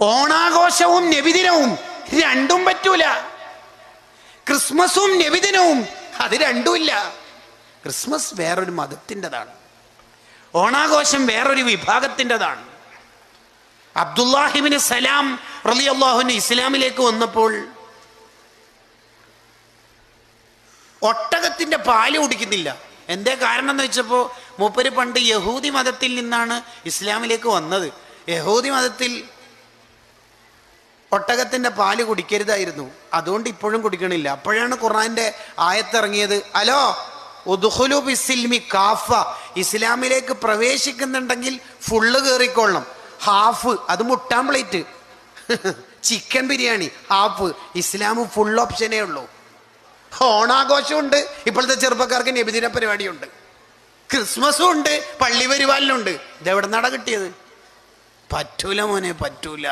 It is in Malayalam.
ഓണാഘോഷവും നബിദിനവും രണ്ടും പറ്റൂല. ക്രിസ്മസും നബിദിനവും അത് രണ്ടുമില്ല. ക്രിസ്മസ് വേറൊരു മതത്തിന്റെതാണ്. ഓണാഘോഷം വേറൊരു വിഭാഗത്തിന്റെതാണ്. അബ്ദുല്ലാഹിബിന് സലാം റലി അള്ളാഹുവിന് ഇസ്ലാമിലേക്ക് വന്നപ്പോൾ ഒട്ടകത്തിന്റെ പാൽ കുടിക്കുന്നില്ല. എന്തേ കാരണം എന്ന് വെച്ചപ്പോ മൂപ്പര് പണ്ട് യഹൂദി മതത്തിൽ നിന്നാണ് ഇസ്ലാമിലേക്ക് വന്നത്. യഹൂദി മതത്തിൽ ഒട്ടകത്തിന്റെ പാൽ കുടിക്കരുതായിരുന്നു. അതുകൊണ്ട് ഇപ്പോഴും കുടിക്കണില്ല. അപ്പോഴാണ് ഖുറാന്റെ ആയത്തിറങ്ങിയത്. അലോ ഉദ്ഹുലു ബിസിൽമി കാഫ. ഇസ്ലാമിലേക്ക് പ്രവേശിക്കുന്നുണ്ടെങ്കിൽ ഫുള്ള് കയറിക്കൊള്ളണം ഹാഫ് അത് മുട്ടാൻ plate. Chicken biryani half. Islam full ഓപ്ഷനേ ഉള്ളൂ. ഓണാഘോഷമുണ്ട്. ഇപ്പോഴത്തെ ചെറുപ്പക്കാർക്ക് നബിദിന പരിപാടിയുണ്ട്. ക്രിസ്മസും ഉണ്ട് പള്ളി പരിപാലനുണ്ട് ഇതെവിടെ നട കിട്ടിയത്? പറ്റൂല മോനെ പറ്റൂല.